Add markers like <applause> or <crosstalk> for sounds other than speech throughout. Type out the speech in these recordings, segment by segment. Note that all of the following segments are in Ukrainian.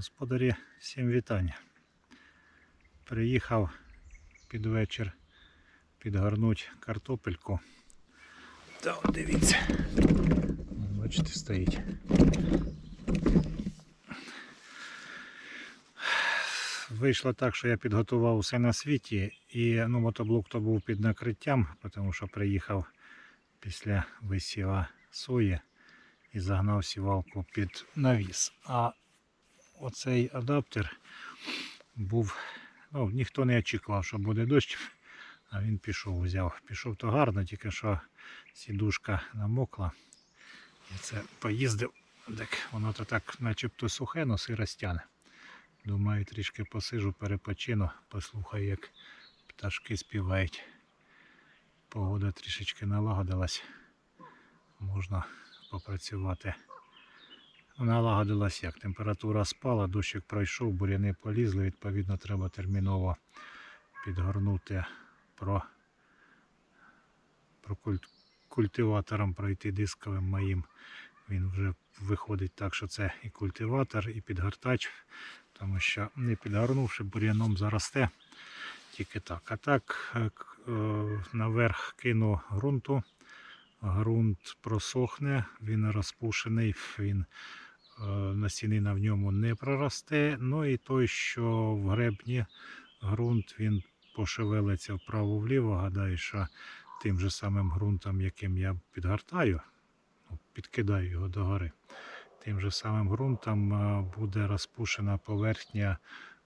Господарі, всім вітання. Приїхав під вечір підгорнуть картопельку. Та от дивіться. Бачите, стоїть. Вийшло так, що я підготував усе на світі, і ну, мотоблок то був під накриттям, тому що приїхав після висіва сої і загнав сівалку під навіс. А оцей адаптер був, ну, ніхто не очікував, що буде дощ, а він пішов, взяв. Пішов то гарно, тільки що сідушка намокла. І це поїздив, так воно то так начебто сухе, но сиро стяне. Думаю, трішки посижу, перепочину, послухаю, як пташки співають. Погода трішечки налагодилась. Можна попрацювати. Налагодилась як. Температура спала, дощик пройшов, буряни полізли, відповідно, треба терміново підгорнути про, про культ, культиватором пройти дисковим моїм. Він вже виходить так, що це і культиватор, і підгортач, тому що не підгорнувши, бур'яном заросте. Тільки так. А так е, е, наверх кину ґрунту. Грунт просохне, він розпушений, він насінина в ньому не проросте. Ну і той, що в гребні ґрунт він пошевелиться вправо-вліво. Гадаю, що тим же самим ґрунтом, яким я підгортаю, ну, підкидаю його догори, тим же самим ґрунтом е, буде розпушена поверхня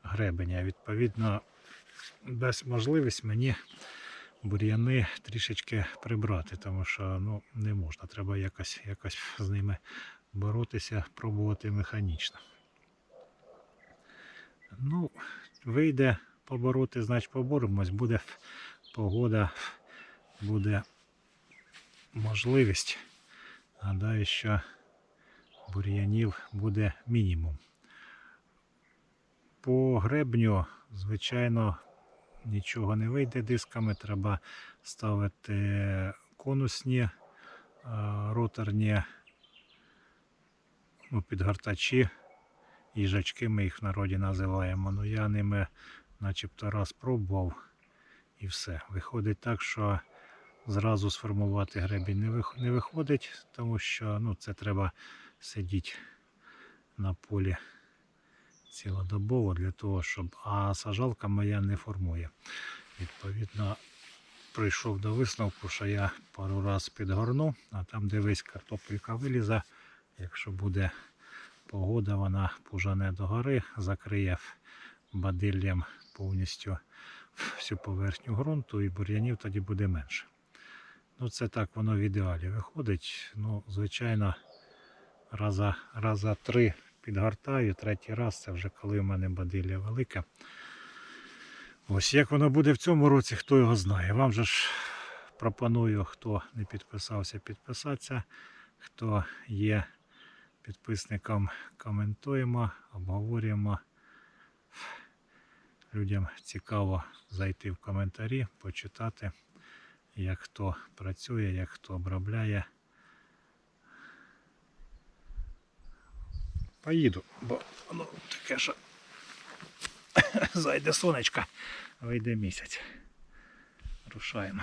гребеня. Відповідно, дасть можливість мені бур'яни трішечки прибрати, тому що ну, не можна. Треба якось, якось з ними боротися, пробувати механічно. Ну, вийде побороти, значить поборемось. Буде погода, буде можливість. Гадаю, що бур'янів буде мінімум. По гребню, звичайно, нічого не вийде дисками. Треба ставити конусні, е, роторні підгортачі. Їжачки ми їх в народі називаємо. Ну я ними начебто раз пробував і все. Виходить так, що зразу сформувати гребінь не вих- не виходить, тому що ну, це треба сидіти на полі цілодобово для того, щоб. А сажалка моя не формує. Відповідно, прийшов до висновку, що я пару раз підгорну, а там дивись, картопелька вилізе. Якщо буде погода, вона пужане догори, закриє бадиллям повністю всю поверхню ґрунту і бур'янів тоді буде менше. Ну, це так воно в ідеалі виходить. Ну, звичайно, раза, раза три підгортаю, третій раз це вже коли в мене бадилля велика. Ось як воно буде в цьому році, хто його знає. Вам же ж пропоную, хто не підписався, підписатися. Хто є підписником, коментуємо, обговорюємо. Людям цікаво зайти в коментарі, почитати, як хто працює, як хто обробляє. Поїду, бо воно таке, що <coughs> зайде сонечко, вийде місяць. Рушаємо.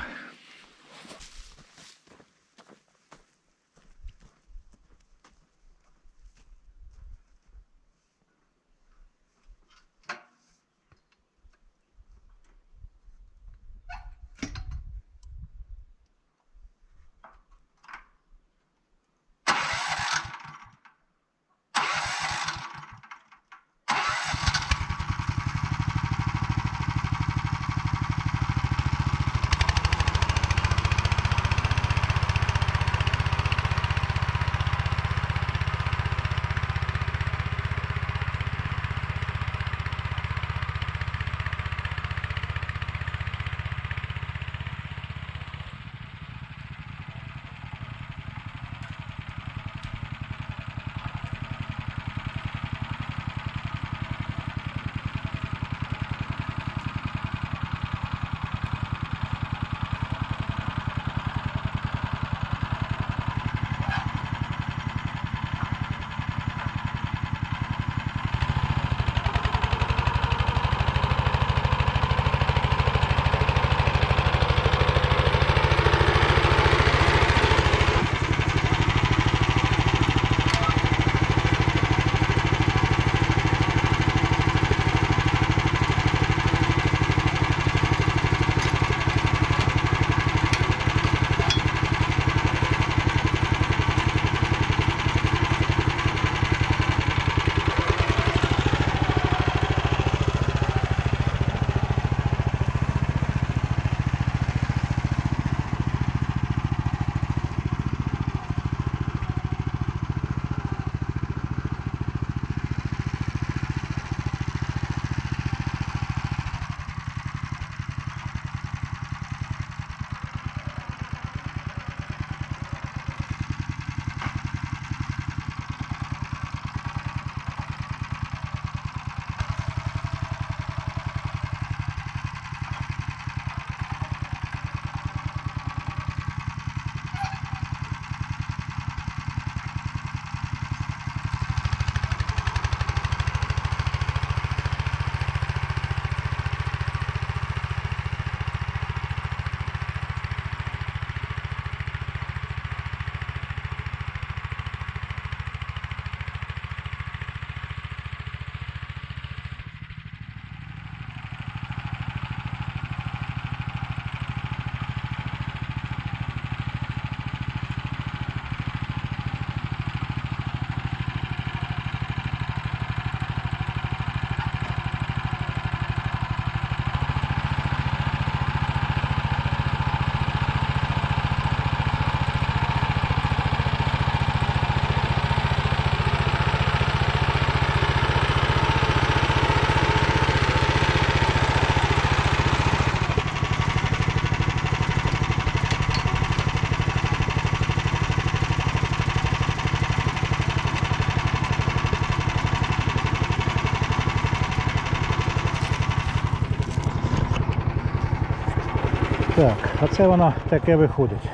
Оце воно таке виходить.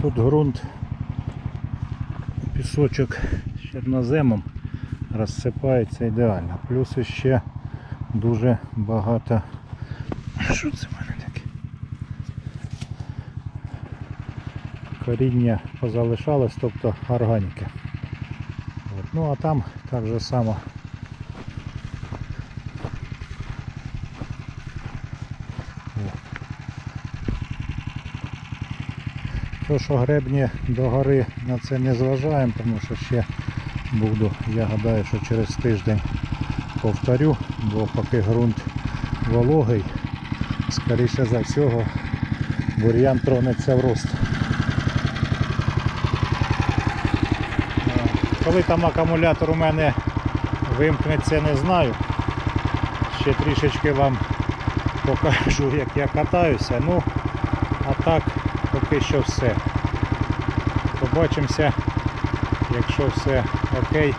Тут ґрунт, пісочок з чорноземом розсипається ідеально. Плюс ще дуже багато. Що це в мене таке? Коріння позалишалось, тобто органіки. Ну а там так же само. То, що гребні догори на це не зважаємо, тому що ще буду, я гадаю, що через тиждень повторю, бо поки ґрунт вологий, скоріше за всього, бур'ян тронеться в рост. Коли там акумулятор у мене вимкнеться, не знаю. Ще трішечки вам покажу, як я катаюся. Ну, а так, поки що все. Побачимося, якщо все окей,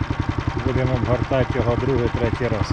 будемо обгортати його другий, третій раз.